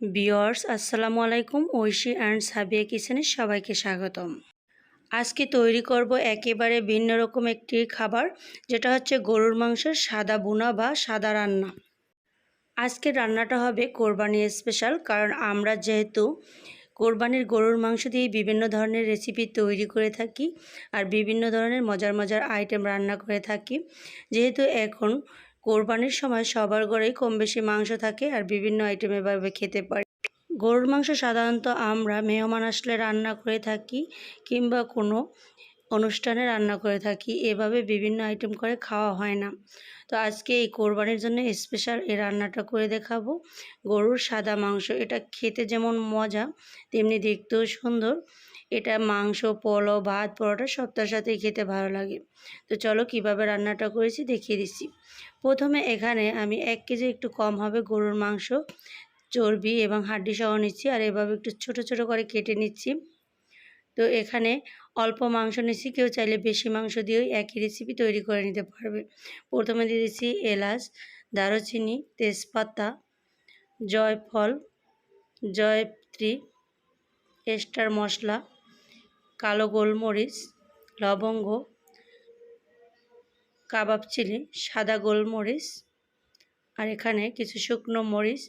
বিয়র্স আসসালামু আলাইকুম। ঐশী অ্যান্ড সাবিয়া কিচেনে সবাইকে স্বাগতম। আজকে তৈরি করব একেবারে ভিন্ন রকম একটি খাবার, যেটা হচ্ছে গরুর মাংসের সাদা বুনা বা সাদা রান্না। আজকে রান্নাটা হবে কোরবানি স্পেশাল কারণ আমরা যেহেতু কোরবানির গরুর মাংস দিয়ে বিভিন্ন ধরনের রেসিপি তৈরি করে থাকি আর বিভিন্ন ধরনের মজার মজার আইটেম রান্না করে থাকি, যেহেতু এখন কোরবানির সময় সবার ঘরেই কম বেশি মাংস থাকে আর বিভিন্ন আইটেম এভাবে খেতে পারি। গরুর মাংস সাধারণত আমরা মেহমান আসলে রান্না করে থাকি কিংবা কোনো অনুষ্ঠানে রান্না করে থাকি, এভাবে বিভিন্ন আইটেম করে খাওয়া হয় না। তো আজকে এই কোরবানির জন্য স্পেশাল এই রান্নাটা করে দেখাবো। গরুর সাদা মাংস, এটা খেতে যেমন মজা, তেমনি দেখতেও সুন্দর। এটা মাংস, পোলাও, ভাত, পরোটা সবটার সাথেই খেতে ভালো লাগে। তো চলো কীভাবে রান্নাটা করেছি দেখিয়ে দিচ্ছি। প্রথমে এখানে আমি এক কেজি একটু কম হবে গরুর মাংস, চর্বি এবং হাড্ডি সহ নিচ্ছি আর এভাবে একটু ছোট ছোট করে কেটে নিচ্ছি। তো এখানে অল্প মাংস নিচ্ছি, কেউ চাইলে বেশি মাংস দিয়েও একই রেসিপি তৈরি করে নিতে পারবে। প্রথমে দিয়ে দিচ্ছি এলাচ, দারুচিনি, তেজপাতা, জয়ফল, জয়ত্রী, এস্টার মশলা কালো গোলমরিচ, লবঙ্গ, কাবাব চিলি, সাদা গোলমরিচ, আর এখানে কিছু শুকনো মরিচ,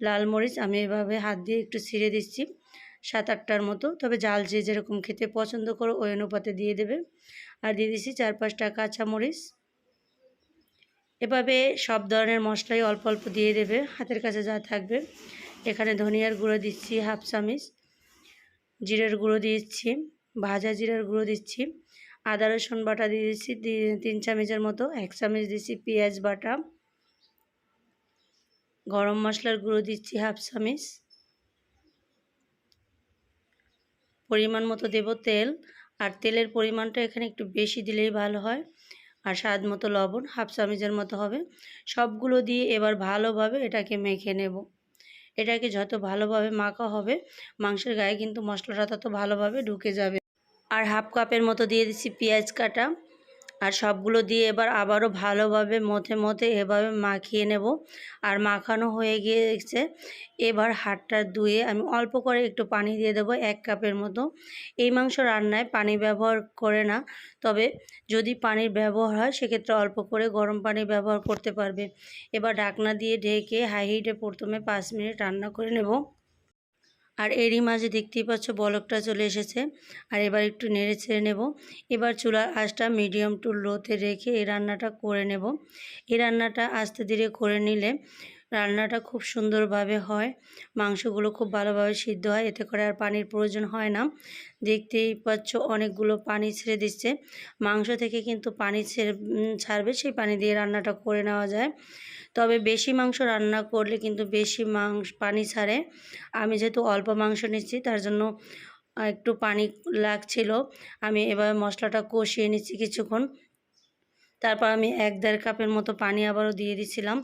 লাল মরিচ আমি এভাবে হাত দিয়ে একটু ছিঁড়ে দিচ্ছি, সাত আটটার মতো। তবে জাল যে যেরকম খেতে পছন্দ করো, ওই অনুপাতে দিয়ে দেবে। আর দিয়ে দিচ্ছি চার পাঁচটা কাঁচামরিচ এভাবে সব ধরনের মশলাই অল্প অল্প দিয়ে দেবে, হাতের কাছে যা থাকবে। এখানে ধনিয়ার গুঁড়ো দিচ্ছি হাফ চামিচ, জিরের গুঁড়ো দিচ্ছি। ভাজা জিরার গুঁড়ো দিচ্ছি। আদা, রসুন বাটা দিয়ে দিচ্ছি। তিন চামচের মতো এক চামচ দিচ্ছি পেঁয়াজ বাটা। গরম মশলার গুঁড়ো দিচ্ছি হাফ চামচ। পরিমাণ মতো দেব তেল। আর তেলের পরিমাণটা এখানে একটু বেশি দিলেই ভালো হয়। আর স্বাদ মতো লবণ হাফ চামচের মতো হবে। সবগুলো দিয়ে এবার ভালোভাবে এটাকে মেখে নেব। এটাকে যত ভালোভাবে মাখা হবে, মাংসের গায়ে কিন্তু মশলাটা তত ভালোভাবে ঢুকে যাবে। আর হাফ কাপের মতো দিয়ে দিচ্ছি পেঁয়াজ কাটা। আর সবগুলো দিয়ে এবার আবারও ভালোভাবে মথে মথে এভাবে মাখিয়ে নেব। আর মাখানো হয়ে গিয়েছে। এবার হাটটা ধুয়ে আমি অল্প করে একটু পানি দিয়ে দেবো এক কাপের মতো। এই মাংস রান্নায় পানি ব্যবহার করে না, তবে যদি পানির ব্যবহার হয়, সেক্ষেত্রে অল্প করে গরম পানি ব্যবহার করতে পারবে। এবার ঢাকনা দিয়ে ঢেকে হাই হিটে প্রথমে পাঁচ মিনিট রান্না করে নেব। আর এরই মাঝে দেখতেই পাচ্ছ বলকটা চলে এসেছে। আর এবার একটু নেড়ে ছেড়ে নেব। এবার চুলার আঁচটা মিডিয়াম টু লোতে রেখে এই রান্নাটা করে নেব। এই রান্নাটা আস্তে ধীরে করে নিলে রান্নাটা খুব সুন্দরভাবে হয়। মাংসগুলো খুব ভালোভাবে সিদ্ধ হয়, এতে করে আর পানির প্রয়োজন হয় না। দেখতেই পাচ্ছ অনেকগুলো পানি ছেড়ে দিচ্ছে। মাংস থেকে কিন্তু পানি ছেড়ে ছাড়বে, সেই পানি দিয়ে রান্নাটা করে নেওয়া যায়। তবে বেশি মাংস রান্না করলে কিন্তু বেশি মাংস, পানি ছাড়ে। আমি যেহেতু অল্প মাংস নিচ্ছি, তার জন্য একটু পানি লাগছিল। আমি এবার মশলাটা কষিয়ে নিচ্ছি কিছুক্ষণ। তারপর আমি এক দেড় কাপের মতো পানি আবারও দিয়ে দিছিলাম।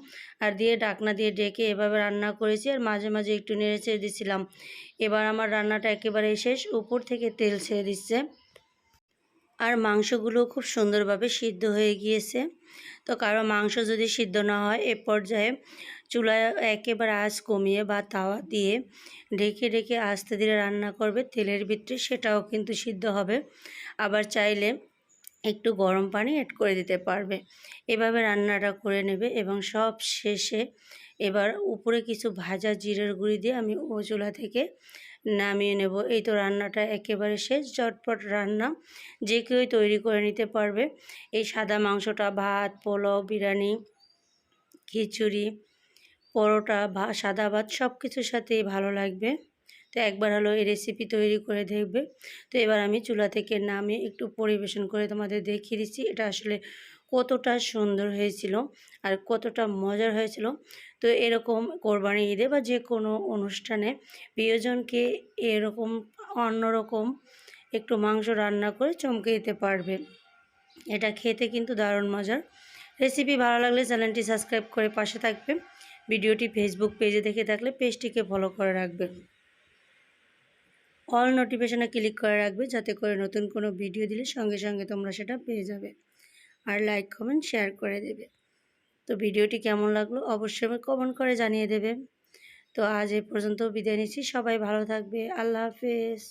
আর দিয়ে ডাকনা দিয়ে ডেকে এভাবে রান্না করেছি আর মাঝে মাঝে একটু নেড়ে ছেড়ে দিছিলাম। এবার আমার রান্নাটা একেবারে শেষ, উপর থেকে তেল ছেড়ে দিচ্ছে। আর মাংসগুলো খুব সুন্দরভাবে সিদ্ধ হয়ে গিয়েছে। তো কারও মাংস যদি সিদ্ধ না হয়, এ পর্যায়ে চুলায় একেবারে আঁচ কমিয়ে বা তাওয়া দিয়ে ঢেকে ঢেকে আস্তে ধীরে রান্না করবে, তেলের ভিতরে সেটাও কিন্তু সিদ্ধ হবে। আবার চাইলে একটু গরম পানি অ্যাড করে দিতে পারবে। এভাবে রান্নাটা করে নেবে এবং সব শেষে এবার উপরে কিছু ভাজা জিরের গুঁড়ি দিয়ে আমি ও চুলা থেকে নামিয়ে নেব। এই তো রান্নাটা একেবারে শেষ, ঝটপট রান্না। যে কেউই তৈরি করে নিতে পারবে। এই সাদা মাংসটা, ভাত, পোলাও, বিরিয়ানি, খিচুড়ি, পরোটা, ভা, সাদা ভাত সব কিছুর সাথেই ভালো লাগবে। তো একবার হলো এই রেসিপি তৈরি করে দেখবে। তো এবার আমি চুলা থেকে নামিয়ে একটু পরিবেশন করে তোমাদের দেখিয়ে দিচ্ছি এটা আসলে কতটা সুন্দর হয়েছিল আর কতটা মজার হয়েছিল। তো এরকম কোরবানি ঈদে বা যে কোনো অনুষ্ঠানে প্রিয়জনকে এরকম অন্যরকম একটু মাংস রান্না করে চমকে দিতে পারবে। এটা খেতে কিন্তু দারুণ মজার। রেসিপি ভালো লাগলে চ্যানেলটি সাবস্ক্রাইব করে পাশে থাকবে। ভিডিওটি ফেসবুক পেজে দেখে থাকলে পেজটিকে ফলো করে রাখবে। অল নোটিফিকেশানে ক্লিক করে রাখবে, যাতে করে নতুন কোনো ভিডিও দিলে সঙ্গে সঙ্গে তোমরা সেটা পেয়ে যাবে। আর লাইক কমেন্ট শেয়ার করে দেবে। তো ভিডিওটি কেমন লাগল অবশ্যই কমেন্ট করে জানিয়ে দেবে। তো আজ এ পর্যন্ত বিদায় নিচ্ছি, সবাই ভালো থাকবে, আল্লাহ হাফেজ।